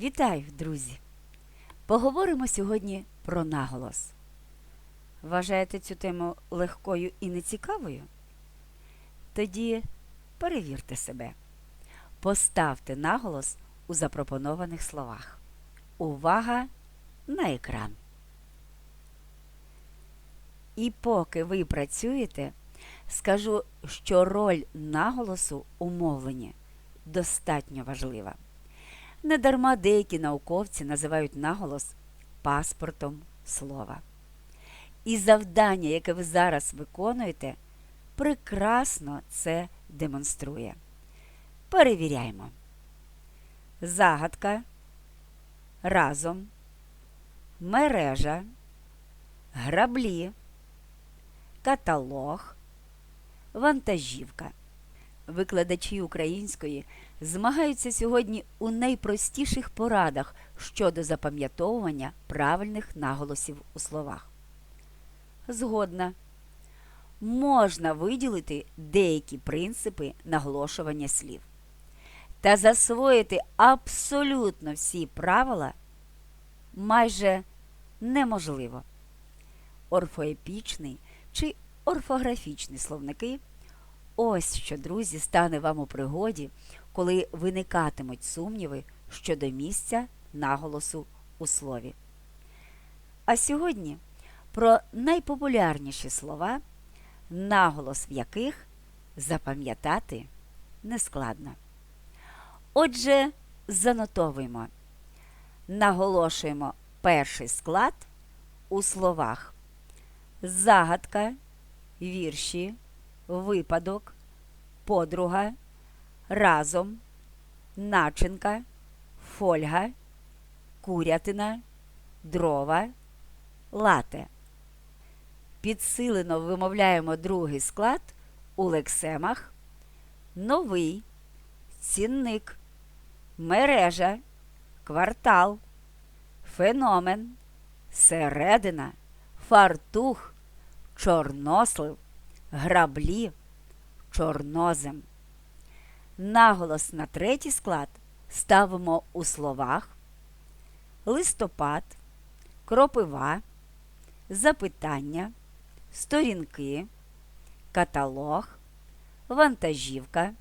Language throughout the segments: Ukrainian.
Вітаю, друзі! Поговоримо сьогодні про наголос. Вважаєте цю тему легкою і нецікавою? Тоді перевірте себе. Поставте наголос у запропонованих словах. Увага на екран. І поки ви працюєте, скажу, що роль наголосу у мовленні достатньо важлива. Недарма деякі науковці називають наголос паспортом слова. І завдання, яке ви зараз виконуєте, прекрасно це демонструє. Перевіряємо. Загадка, разом, мережа, граблі, каталог, вантажівка. Викладачі української змагаються сьогодні у найпростіших порадах щодо запам'ятовування правильних наголосів у словах. Згодна. Можна виділити деякі принципи наголошування слів та засвоїти абсолютно всі правила майже неможливо. Орфоепічний чи орфографічний словники ось що, друзі, стане вам у пригоді, коли виникатимуть сумніви щодо місця наголосу у слові. А сьогодні про найпопулярніші слова, наголос в яких запам'ятати нескладно. Отже, занотовуємо, наголошуємо перший склад у словах загадка, вірші, випадок, подруга, разом, начинка, фольга, курятина, дрова, лате. Підсилено вимовляємо другий склад у лексемах новий, цінник, мережа, квартал, феномен, середина, фартух, чорнослив, граблі, чорнозем. Наголос на третій склад ставимо у словах листопад, кропива, запитання, сторінки, каталог, вантажівка,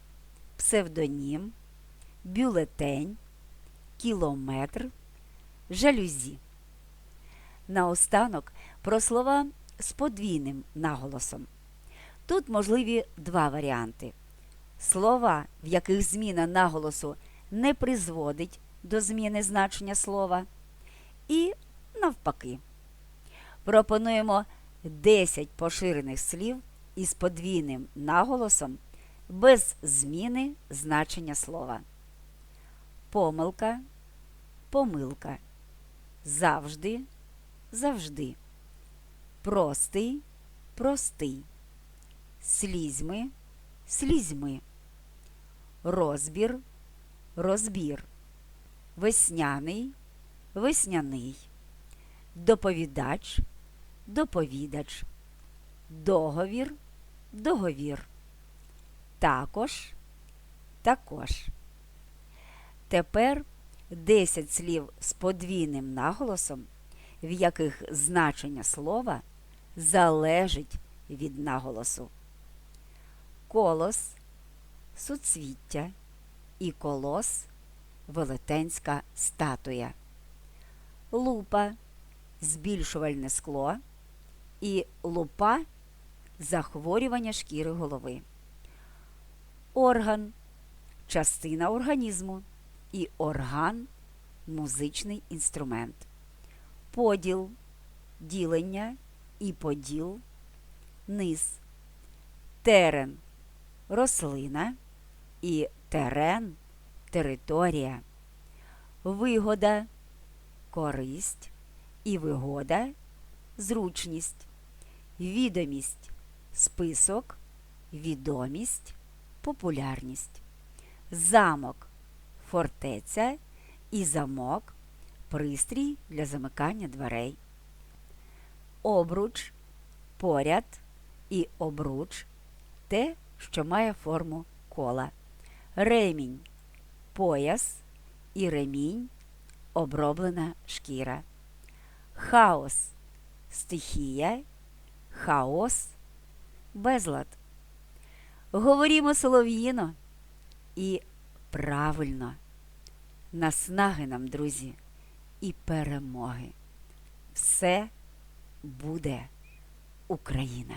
псевдонім, бюлетень, кілометр, жалюзі. Наостанок про слова з подвійним наголосом. Тут можливі два варіанти. Слова, в яких зміна наголосу не призводить до зміни значення слова, і навпаки. Пропонуємо 10 поширених слів із подвійним наголосом без зміни значення слова. Помилка, помилка. Завжди, завжди. Простий, простий. Слізьми, слізьми. Розбір, розбір. Весняний, весняний. Доповідач, доповідач. Договір, договір. Також, також. Тепер 10 слів з подвійним наголосом, в яких значення слова залежить від наголосу. Колос, суцвіття і колос велетенська статуя. Лупа збільшувальне скло і лупа захворювання шкіри голови. Орган частина організму і орган музичний інструмент. Поділ ділення і поділ низ. Терен рослина і терен територія. Вигода користь і вигода зручність. Відомість список, відомість, популярність. Замок фортеця і замок пристрій для замикання дверей. Обруч поряд і обруч те, що має форму кола. Ремінь пояс і ремінь оброблена шкіра. Хаос стихія, хаос, безлад. Говорімо солов'їно і правильно. Наснаги нам, друзі, і перемоги. Все буде Україна!